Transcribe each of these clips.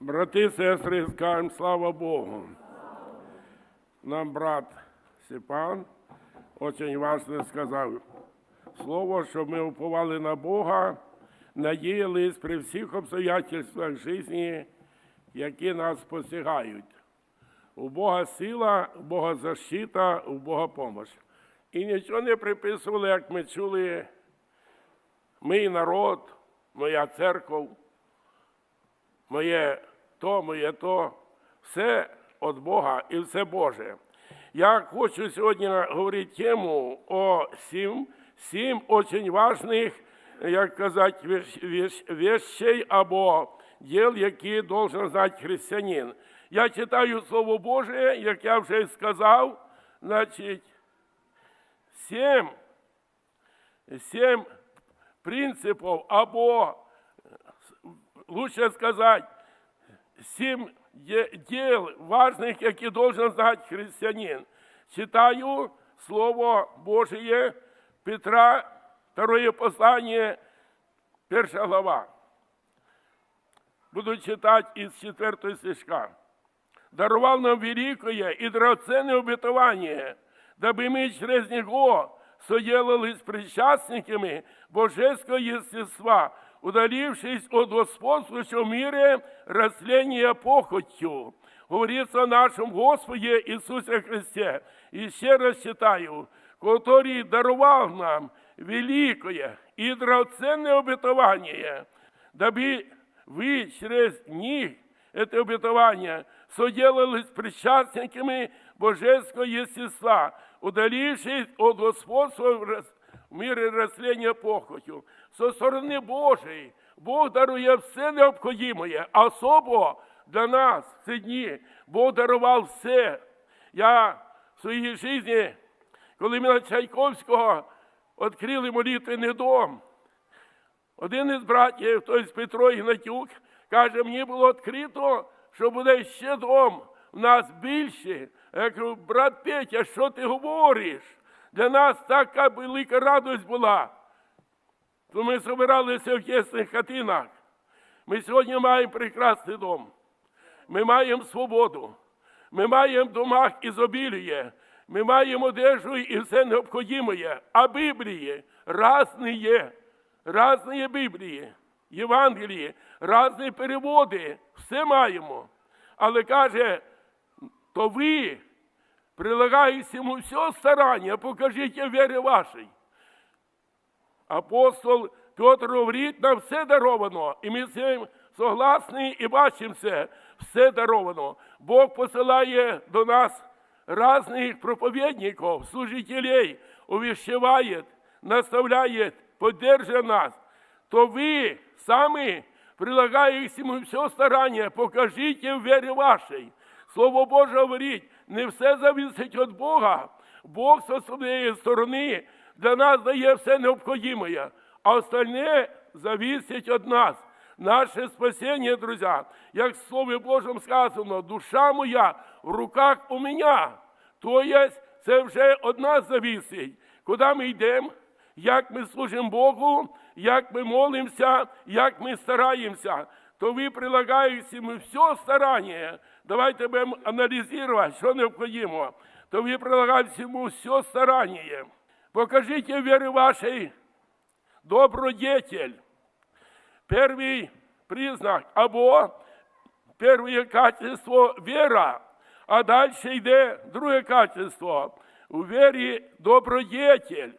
Брати, сестри, скажемо слава Богу. Нам брат Степан очень важне сказав слово, щоб ми уповали на Бога, надіялись при всіх обстоятельствах житті, які нас посягають. У Бога сила, у Бога защита, у Бога помощь. І нічого не приписували, як ми чули, мій народ, моя церква, моє то, моє то, все від Бога і все Боже. Я хочу сьогодні говорити тему о сім, сім очень важних, як казати, вещ- вещ- вещей або діл, які должен знати християнин. Я читаю Слово Боже, як я вже сказав, значить, сім, сім принципів або лучше сказать, сім де- дел важных, які должен знать христианин. Читаю Слово Божие Петра, второе послание, перша глава. Буду читать із 4 стишка. Дарував нам великое и драгоценное обетование, дабы мы через него соделались причастниками божеского естества, удалившись от господствующего в мире растления похотью. Говорится о нашем Господе Иисусе Христе. И ще раз читаю, который даровал нам великое и драгоценное обетование, дабы вы через них это обетование, соделались причастниками божеского естества, удалившись от господства в рас- в мире растления похотью. Со сторони Божої Бог дарує все необхідне, особо для нас в ці дні. Бог дарував все. Я в своїй житті, коли ми на Чайковського відкрили молитвенний дом, один із братів, той з Петро Ігнатюк, каже, мені було відкрито, що буде ще дом у нас більше. Я кажу, брат Петя, що ти говориш? Для нас така велика радость була. То ми збиралися в тісних хатинах. Ми сьогодні маємо прекрасний дом. Ми маємо свободу. Ми маємо в домах ізобіліє. Ми маємо одежу і все необхідне. А Біблії різні є. Різні Біблії, Євангелії, різні переводи. Все маємо. Але каже, то ви, прилагаєте йому все старання, покажіть вірі вашій. Апостол Петр говорить, нам все даровано, і ми з цим согласні і бачимо це, все даровано. Бог посилає до нас різних проповідників, служителей, увіщеває, наставляє, поддержує нас. То ви самі прилагаєте все старання, покажіть в вірі вашій. Слово Боже говорить, не все зависить від Бога. Бог зі своєї сторони для нас дає все необхідне, а остальне зависить від нас. Наше спасіння, друзі, як в Слові Божому сказано, душа моя в руках у мене. Тобто це вже від нас зависить. Куди ми йдемо, як ми служимо Богу, як ми молимося, як ми стараємося, то ви прилагаєте йому все старання. Давайте будемо аналізувати, що необхідно. То ви прилагаєте йому все старання. Покажіть вірі вашій добродетель. Перший признак або перше качество віра, а далі йде друге качество. У вірі добродетель.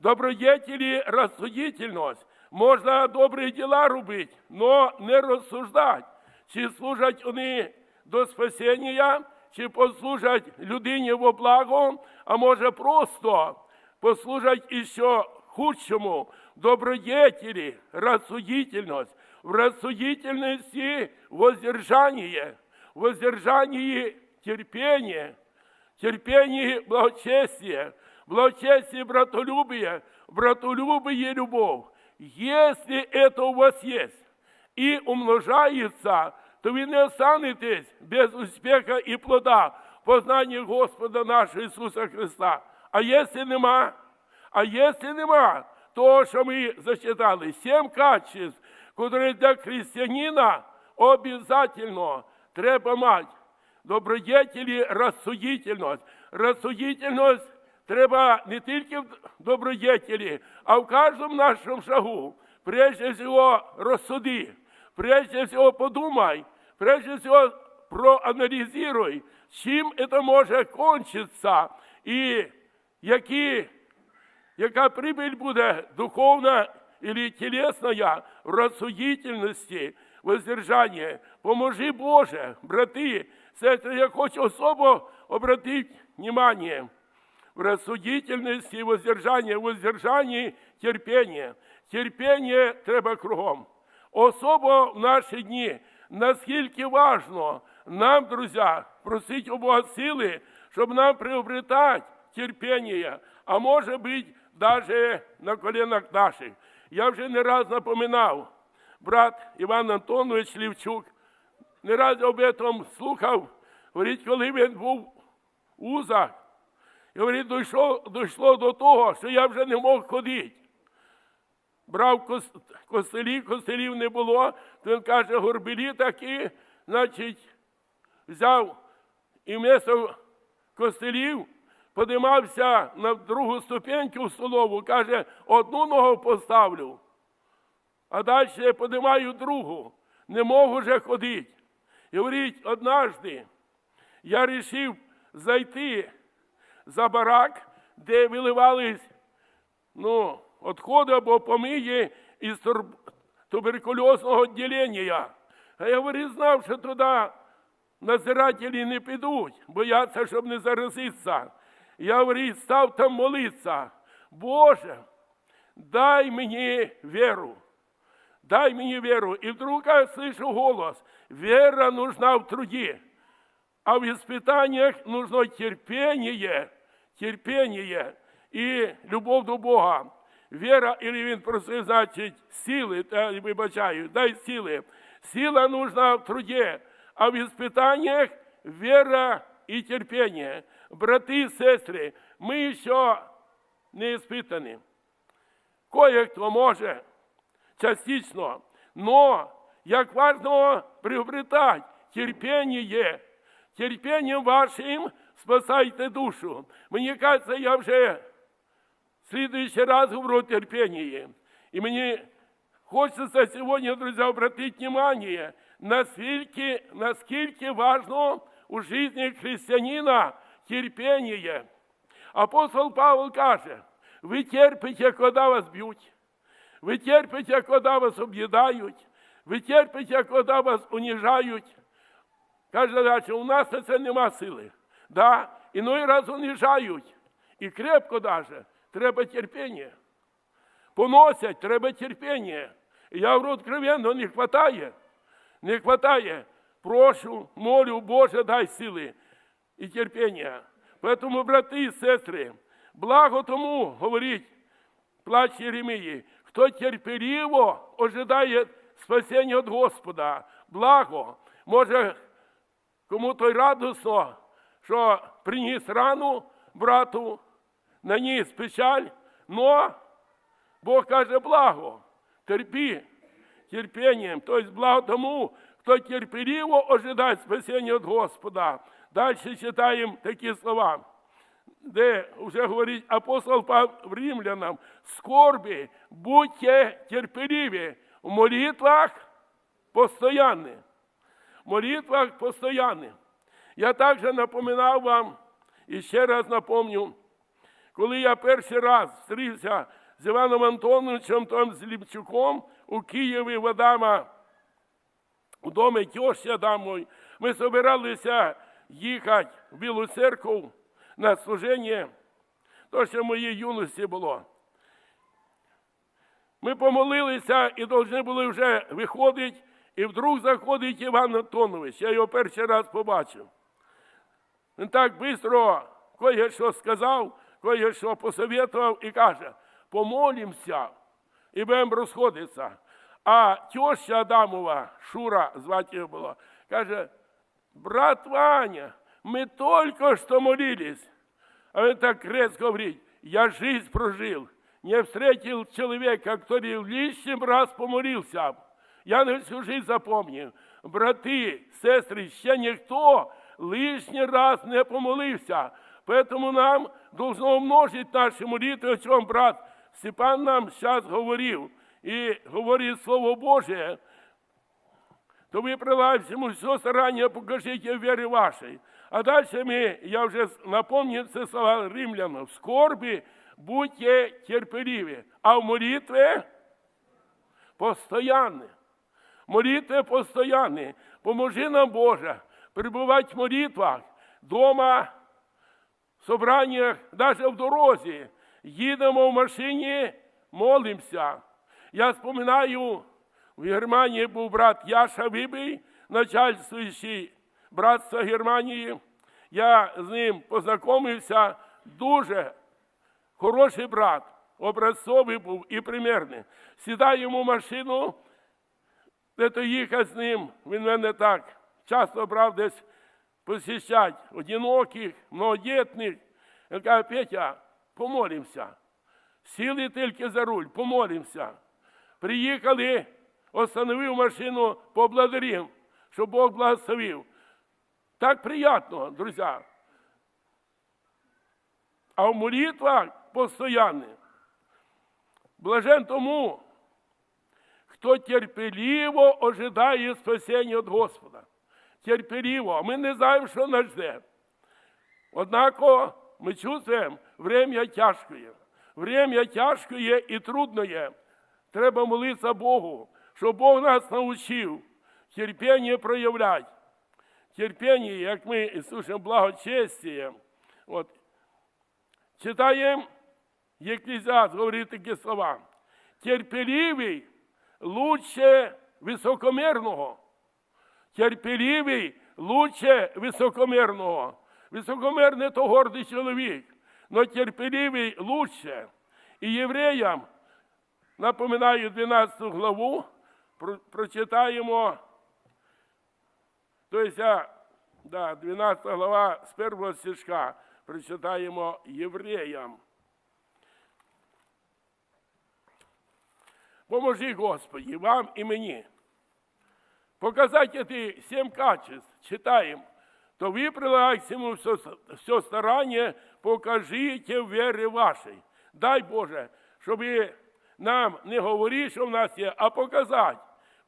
Добродетелі розсудительність. Можна добрі діла робити, але не розсуждати, чи служать вони до спасіння, чи послужать людині во благо, а може просто послужать іще худшому добродетели, рассудительность, в рассудительности воздержание, в воздержании терпение, терпении благочестие, в благочестии братолюбие, в любовь. Если это у вас есть и умножается, то вы не останетесь без успеха и плода в познании Господа нашего Иисуса Христа. А если нема, а если нема, то, що ми зачитали, сім качеств, які для християнина обязательно треба мати добродетелі розсудительність. Розсудительність треба не тільки в добродетелі, а в кожному нашому шагу. Прежде всього розсуди, прежде всього подумай, прежде всего проаналізуй, чим це може кончитися і які яка прибыль буде духовна или телесная в рассудительности, воздержании. Поможи Боже, брати, сестри, я хочу особо обратить внимание в рассудительности и воздержании, в воздержании терпение. Терпение треба кругом. Особо в наші дні, наскільки важно нам, друзі, просить у Бога сили, щоб нам приобретати терпение, а може бути даже на коленах наших. Я вже не раз напоминав, брат Іван Антонович Лівчук, не раз об этом слухав, говорить, коли він був в узах, говорить, дійшло, дійшло до того, що я вже не мог ходити. Брав кос- костелі, костелів не було, то він каже, горбелі такі, значить, взяв і вместо костелів подимався на другу ступеньку в столову, каже, одну ногу поставлю, а далі я подимаю другу, не можу вже ходити. І говорить, однажды я вирішив зайти за барак, де виливались ну, відходи або помиї із туберкульозного відділення. А я говорю, знав, що туди назирателі не підуть, бояться, щоб не заразитися. Я говорю, став там молитися. Боже, дай мені віру. Дай мені віру. І вдруг я слышу голос. Вера нужна в труді. А в испытаниях нужно терпение, терпение і любов до Бога. Вера, или він просив, значить, сили, та, вибачаю, дай сили. Сила нужна в труді, а в испытаниях вера і терпение. Брати і сестри, ми ще не испытані. Кое-хто може частично, но як важно приобретать терпение, терпением вашим спасайте душу. Мені кажется, я вже в следующий раз говорю о терпении. И мне хочется сегодня, друзья, обратить внимание, насколько, насколько важно у жизни христианина терпение. Апостол Павел каже, ви терпите, коли вас б'ють, ви терпите, коли вас об'їдають, ви терпите, коли вас уніжають. Каже далі, у нас на це нема сили. Да? Іной раз уніжають. І крепко даже. Треба терпіння. Поносять, треба терпіння. Я говорю откровенно, не хватає. Не хватає. Прошу, молю, Боже, дай сили і терпіння. Поэтому, брати і сестри, благо тому, говорить плач Єремії, хто терпеливо ожидає спасіння від Господа, благо, може, кому-то й радосно, що приніс рану брату, наніс печаль, но Бог каже благо, терпи терпением, то есть благо тому, кто терпеливо ожидает спасения от Господа. Дальше читаем такие слова, де вже говорить апостол Павел римлянам, скорби, будьте терпеливі в молитвах постоянні. В молитвах постоянні. Я також напоминав вам, і ще раз напомню, коли я перший раз зустрівся з Іваном Антоновичем там з Ліпчуком у Києві в Адама, у домі тьоші Адамової, ми збиралися їхати в Білу церкву на служення, то ще в моїй юності було. Ми помолилися і повинні були вже виходити, і вдруг заходить Іван Антонович. Я його перший раз побачив. Так швидко кое-що сказав, кое-що посоветував і каже, помолимося і будемо розходитися. А теща Адамова, Шура, звати її було, каже, брат Ваня, ми тільки що молились. А він так резко говорить, я жизнь прожил, не встретил человека, который лишним раз помолился. Я на всю жизнь запомнив, брати, сестри, ще ніхто лишній раз не помолився. Поэтому нам должно умножить наші молитви, о чому брат Степан нам зараз говорив. І говорить Слово Боже, то ви прилагаете ему все старание, покажите в вере вашей. А дальше мы, я уже напомнил це слова римлянам, в скорби будьте терпеливі, а в молитве постоянны. Молитве постоянны. Поможи нам, Боже, пребывать в молитвах, дома, в собраннях, навіть в дорозі. Їдемо в машині, молимося. Я споминаю, в Германії був брат Яша Вибий, начальствуючий братства Германії. Я з ним познайомився дуже хороший брат, образцовий був і примірний. Сідаємо в машину, де то їхати з ним, він мене так часто брав десь посіщать одиноких, многодітних. Він каже, Петя, помолимося. Сіли тільки за руль, помолимося. Приїхали, остановив машину, поблагодарив, що Бог благословив. Так приятно, друзі. А в молитвах постоянно. Блажен тому, хто терпеливо ожидає спасіння від Господа. Терпеливо. А ми не знаємо, що нас жде. Однако ми чувствуємо, время тяжкое. Время тяжкое і трудное. Треба молитися Богу, щоб Бог нас навчив терпіння проявляти. Терпіння, як ми слушаємо благочестие. От, читаємо Єклізіаст, говорить такі слова. Терпеливий лучше високомірного. Терпеливий лучше високомірного. Високомірний – то гордий чоловік, но терпеливий лучше. І євреям, напоминаю 12 главу, про- прочитаємо, тобто, да, 12 глава з першого стишка, прочитаємо євреям. Поможи, Господи, вам і мені Показать эти семь качеств, читаем, то вы прилагаете к всему все, все старание, покажите в вере вашей. Дай Боже, щоб нам не говорити, що в нас є, а показати.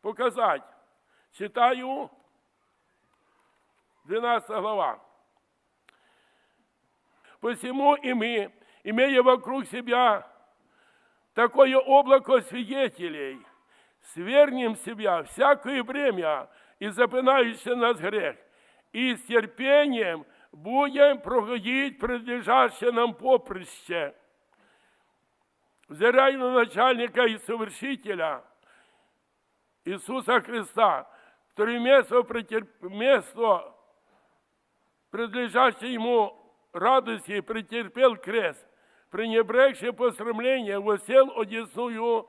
Показати. Читаю 12 глава. Посему и мы, имея вокруг себя такое облако свидетелей, свернем себя всякое бремя и запинающий нас грех, и с терпением будем проходить предлежащее нам поприще. Взирая на начальника и совершителя Иисуса Христа, который место, претерп... место предлежащее ему радости, претерпел крест, пренебрегши посрамление, восел одесную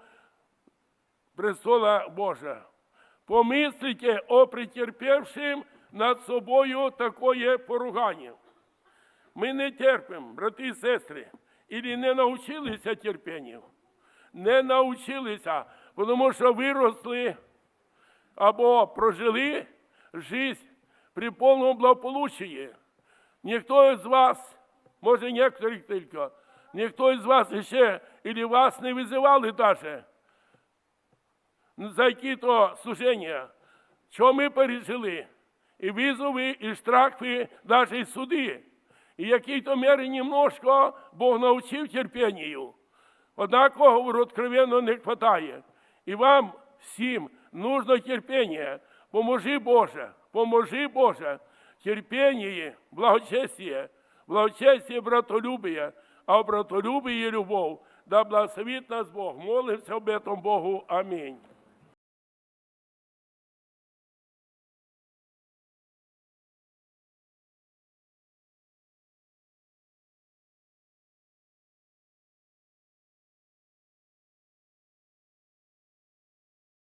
престола Божия. Помислите о претерпевшим над собою такое поругання. Ми не терпимо, брати і сестри, і не навчилися терпінню. Не навчилися, тому що виросли або прожили життя при повному благополуччі. Ніхто з вас, може некоторих тільки, ніхто з вас ще, і вас не визивали навіть за які-то служення, що ми пережили, і визови, і штрафи, навіть і суди. І якій-то мірі немножко Бог навчив терпінню. Говорю, откровенно не хватає. І вам всім нужно терпіння. Поможи Боже, поможи Боже, терпіння, благочестие, благочестие, братолюбие, а в братолюбии любов. Да благословит нас Бог. Молимся об этом Богу. Аминь.